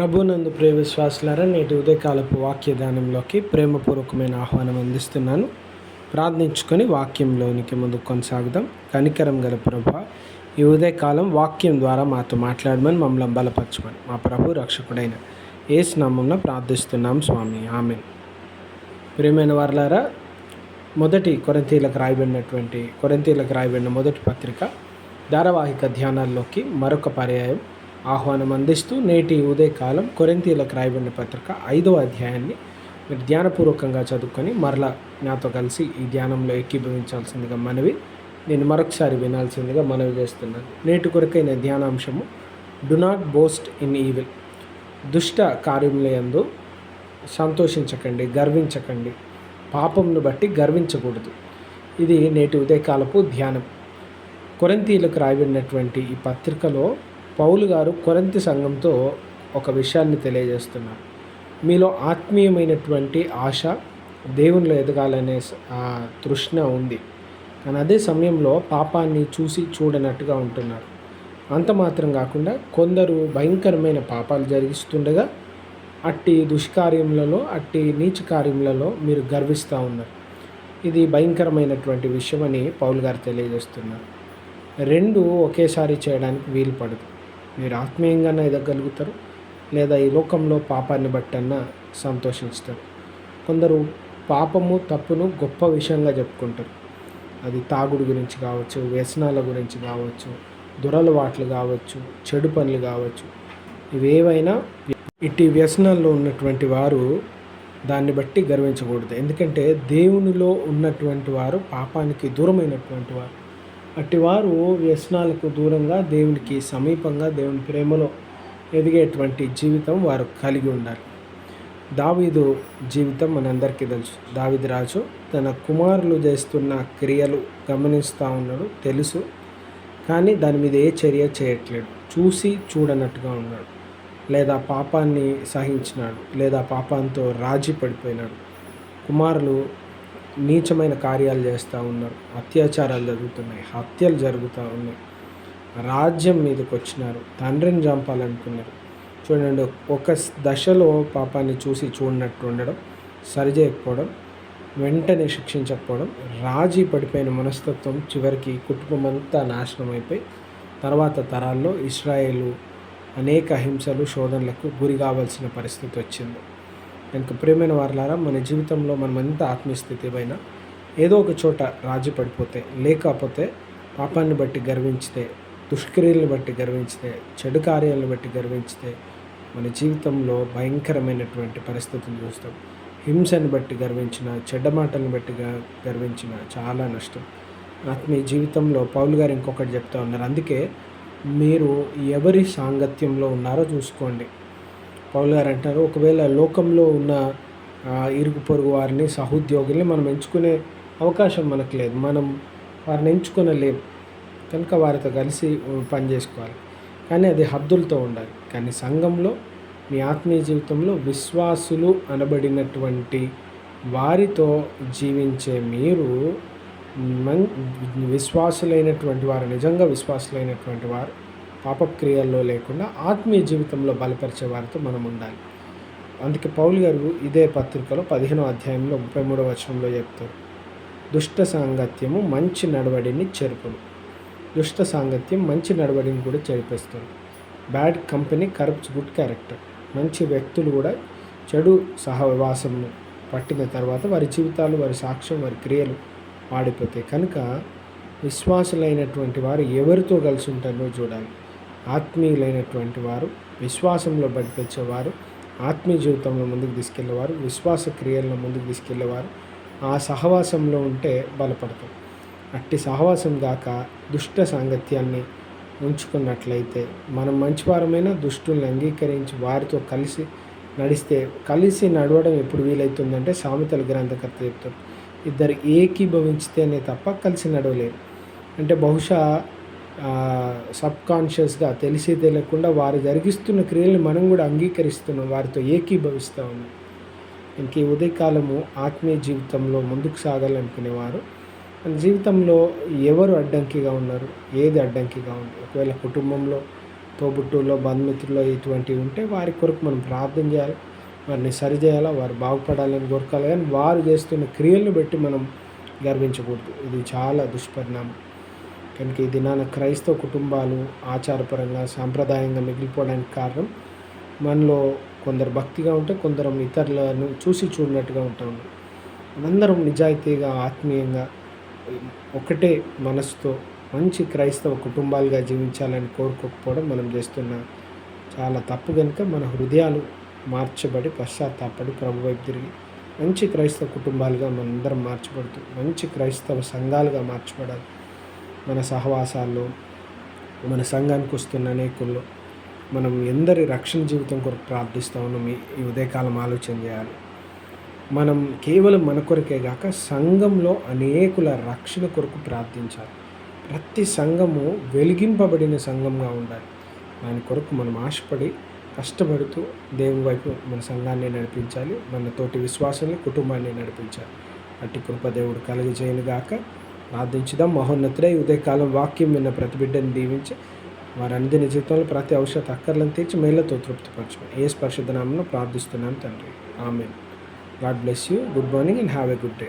ప్రభునందు ప్రియ విశ్వాసులారా నేటి ఉదయకాలపు వాక్య ధ్యానంలోకి ప్రేమపూర్వకమైన ఆహ్వానం అందిస్తున్నాను. ప్రార్థించుకొని వాక్యంలోనికి ముందుకు కొనసాగుదాం. కనికరం గల ప్రభ ఈ ఉదయకాలం వాక్యం ద్వారా మాతో మాట్లాడమని మమ్మల్ని బలపరచమని మా ప్రభు రక్షకుడైన ఏ స్నామంలో ప్రార్థిస్తున్నాం స్వామి. ఆమె ప్రియమైన వారులారా మొదటి కొరంతీలకు రాయబడినటువంటి కొరంతీలకు రాయబడిన మొదటి పత్రిక ధారావాహిక ధ్యానాల్లోకి మరొక పర్యాయం ఆహ్వానం అందిస్తూ నేటి ఉదయకాలం కొరింతీలకు రాయబడిన పత్రిక ఐదవ అధ్యాయాన్ని మీరు ధ్యానపూర్వకంగా చదువుకొని మరలా నాతో కలిసి ఈ ధ్యానంలో ఏకీభవించాల్సిందిగా మనవి. నేను మరొకసారి వినాల్సిందిగా మనవి చేస్తున్నాను. నేటి కొరకైన ధ్యానాంశము do not boast in evil దుష్ట కార్యములందు సంతోషించకండి గర్వించకండి. పాపంను బట్టి గర్వించకూడదు. ఇది నేటి ఉదయకాలపు ధ్యానం. కొరంతీలకు రాయబడినటువంటి ఈ పత్రికలో పౌలు గారు కొరంతి సంఘంతో ఒక విషయాన్ని తెలియజేస్తున్నారు. మీలో ఆత్మీయమైనటువంటి ఆశ దేవునిలో ఎదగాలనే తృష్ణ ఉంది. కానీ అదే సమయంలో పాపాన్ని చూసి చూడనట్టుగా ఉంటున్నారు. అంత మాత్రం కాకుండా కొందరు భయంకరమైన పాపాలు జరిగిస్తుండగా అట్టి దుష్కార్యములలో అట్టి నీచ కార్యములలో మీరు గర్విస్తూ ఉన్నారు. ఇది భయంకరమైనటువంటి విషయమని పౌల్ గారు తెలియజేస్తున్నారు. రెండు ఒకేసారి చేయడానికి వీలు పడదు. మీరు ఆత్మీయంగా ఎదగలుగుతారు లేదా ఈ లోకంలో పాపాన్ని బట్టన్నా సంతోషిస్తారు. కొందరు పాపము తప్పును గొప్ప విషయంగా చెప్పుకుంటారు. అది తాగుడు గురించి కావచ్చు వ్యసనాల గురించి కావచ్చు దురలవాట్లు కావచ్చు చెడు పనులు కావచ్చు. ఇవేవైనా ఇట్టి వ్యసనాల్లో ఉన్నటువంటి వారు దాన్ని బట్టి గర్వించకూడదు. ఎందుకంటే దేవునిలో ఉన్నటువంటి వారు పాపానికి దూరమైనటువంటి వారు. అట్టివారు వ్యసనాలకు దూరంగా దేవునికి సమీపంగా దేవుని ప్రేమలో ఎదిగేటువంటి జీవితం వారు కలిగి ఉండాలి దావీదు జీవితం మనందరికీ తెలుసు. దావిద్ రాజు తన కుమారులు చేస్తున్న క్రియలు గమనిస్తూ ఉన్నాడు తెలుసు. కానీ దాని మీద ఏ చర్య చేయట్లేడు చూసి చూడనట్టుగా ఉన్నాడు. లేదా పాపాన్ని సహించినాడు లేదా పాపాంతో రాజీ పడిపోయినాడు. కుమారులు నీచమైన కార్యాలు చేస్తూ ఉన్నారు. అత్యాచారాలు జరుగుతున్నాయి. హత్యలు జరుగుతూ ఉన్నాయి. రాజ్యం మీదకి వచ్చినారు. తండ్రిని చంపాలనుకున్నారు. చూడండి ఒక దశలో పాపాన్ని చూసి చూడనట్టు ఉండడం సరిచేయకపోవడం వెంటనే శిక్షించకపోవడం రాజీ పడిపోయిన మనస్తత్వం చివరికి కుటుంబం అంతా నాశనం అయిపోయి తర్వాత తరాల్లో ఇస్రాయేలు అనేక హింసలు శోధనలకు గురి కావాల్సిన పరిస్థితి వచ్చింది. కనుక ప్రియమైన వారులారా మన జీవితంలో మనం ఎంత ఆత్మీయస్థితి పైన ఏదో ఒక చోట రాజీ పడిపోతే లేకపోతే పాపాన్ని బట్టి గర్వించితే దుష్క్రియలను బట్టి గర్వించితే చెడు కార్యాలను బట్టి గర్వించితే మన జీవితంలో భయంకరమైనటువంటి పరిస్థితులు చూస్తాం. హింసను బట్టి గర్వించిన చెడ్డ మాటలను బట్టి గర్వించిన చాలా నష్టం. ఆత్మీయ జీవితంలో పౌలు గారు ఇంకొకటి చెప్తా ఉన్నారు. అందుకే మీరు ఎవరి సాంగత్యంలో ఉన్నారో చూసుకోండి. పౌల్ గారు అంటారు ఒకవేళ లోకంలో ఉన్న ఇరుగు పొరుగు వారిని సహోద్యోగుల్ని మనం ఎంచుకునే అవకాశం మనకు లేదు. మనం వారిని ఎంచుకునలేము కనుక వారితో కలిసి పని చేసుకోవాలి. కానీ అది హద్దులతో ఉండాలి. కానీ సంఘంలో మీ ఆత్మీయ జీవితంలో విశ్వాసులు అనబడినటువంటి వారితో జీవించే మీరు మన్ విశ్వాసులైనటువంటి వారు నిజంగా విశ్వాసులైనటువంటి వారు పాపక్రియల్లో లేకుండా ఆత్మీయ జీవితంలో బలపరిచే వారితో మనం ఉండాలి. అందుకే పౌలు గారు ఇదే పత్రికలో పదిహేనో అధ్యాయంలో ముప్పై మూడో వచనంలో చెప్తారు. దుష్ట సాంగత్యము మంచి నడవడిని చెరుపును. దుష్ట సాంగత్యం మంచి నడవడిని కూడా చెరిపేస్తుంది. Bad company corrupts good character. మంచి వ్యక్తులు కూడా చెడు సహవాసం పట్టిన తర్వాత వారి జీవితాలు వారి సాక్ష్యం వారి క్రియలు వాడిపోతాయి కనుక విశ్వాసులైనటువంటి వారు ఎవరితో కలిసి ఉంటారో చూడాలి. ఆత్మీయులైనటువంటి వారు విశ్వాసంలో బడిపెచ్చేవారు ఆత్మీయ జీవితంలో ముందుకు తీసుకెళ్ళేవారు విశ్వాస క్రియలను ముందుకు తీసుకెళ్ళేవారు ఆ సహవాసంలో ఉంటే బలపడతాం. అట్టి సహవాసం గాక దుష్ట సాంగత్యాన్ని ఉంచుకున్నట్లయితే మనం మంచివారమైనా దుష్టుల్ని అంగీకరించి వారితో కలిసి నడిస్తే కలిసి నడవడం ఎప్పుడు వీలవుతుందంటే సామెతల గ్రంథకర్త చెప్తారు ఇద్దరు ఏకీభవించితేనే తప్ప కలిసి నడవలేరు. అంటే బహుశా సబ్ కాన్షియస్గా తెలిసి తెలియకుండా వారు జరిగిస్తున్న క్రియలను మనం కూడా అంగీకరిస్తున్నాం వారితో ఏకీభవిస్తూ ఉన్నాం ఇంక ఈ ఉదయకాలము ఆత్మీయ జీవితంలో ముందుకు సాగాలనుకునేవారు. మన జీవితంలో ఎవరు అడ్డంకిగా ఉన్నారు? ఏది అడ్డంకిగా ఉంది? ఒకవేళ కుటుంబంలో తోబుట్టులో బంధుమిత్రుల్లో ఇటువంటివి ఉంటే వారి కొరకు మనం ప్రార్థన చేయాలి. వారిని సరిచేయాలా వారు బాగుపడాలని కోరుకోవాలి. కానీ వారు చేస్తున్న క్రియలను బట్టి మనం గర్వించకూడదు. ఇది చాలా దుష్పరిణామం. కనుక ఈ దినాన క్రైస్తవ కుటుంబాలు ఆచారపరంగా సాంప్రదాయంగా మిగిలిపోవడానికి కారణం మనలో కొందరు భక్తిగా ఉంటే కొందరం ఇతరులను చూసి చూడనట్టుగా ఉంటాము. అందరం నిజాయితీగా ఆత్మీయంగా ఒకటే మనసుతో మంచి క్రైస్తవ కుటుంబాలుగా జీవించాలని కోరుకోకపోవడం మనం చేస్తున్న చాలా తప్పు కనుక మన హృదయాలు మార్చబడి పశ్చాత్తాపడి ప్రభు వైపు తిరిగి మంచి క్రైస్తవ కుటుంబాలుగా మనందరం మార్చబడుతూ మంచి క్రైస్తవ సంఘాలుగా మార్చబడాలి. మన సహవాసాల్లో మన సంఘానికి వస్తున్న అనేకుల్లో మనం ఎందరి రక్షణ జీవితం కొరకు ప్రార్థిస్తూ ఉన్నాం ఈ ఉదయకాలం ఆలోచన చేయాలి. మనం కేవలం మన కొరకే కాక సంఘంలో అనేకుల రక్షణ కొరకు ప్రార్థించాలి. ప్రతి సంఘము వెలిగింపబడిన సంఘంగా ఉండాలి. దాని కొరకు మనం ఆశపడి కష్టపడుతూ దేవుని వైపు మన సంఘాన్ని నడిపించాలి. మన తోటి విశ్వాసాన్ని కుటుంబాన్ని నడిపించాలి. అట్టి కృప దేవుడు కలుగజేయను గాక ప్రార్థించుదాం. మహోన్నతుడై ఉదయకాలం వాక్యం విన్న ప్రతి బిడ్డను దీవించి వారి జీవితంలో ప్రతి ఔషధ అక్కర్లను తీర్చి మేళ్ళతో తృప్తిపరచుకోండి ఏ స్పర్శదనామను ప్రార్థిస్తున్నాను తండ్రి. ఆమె God bless you. Good morning and have a good day.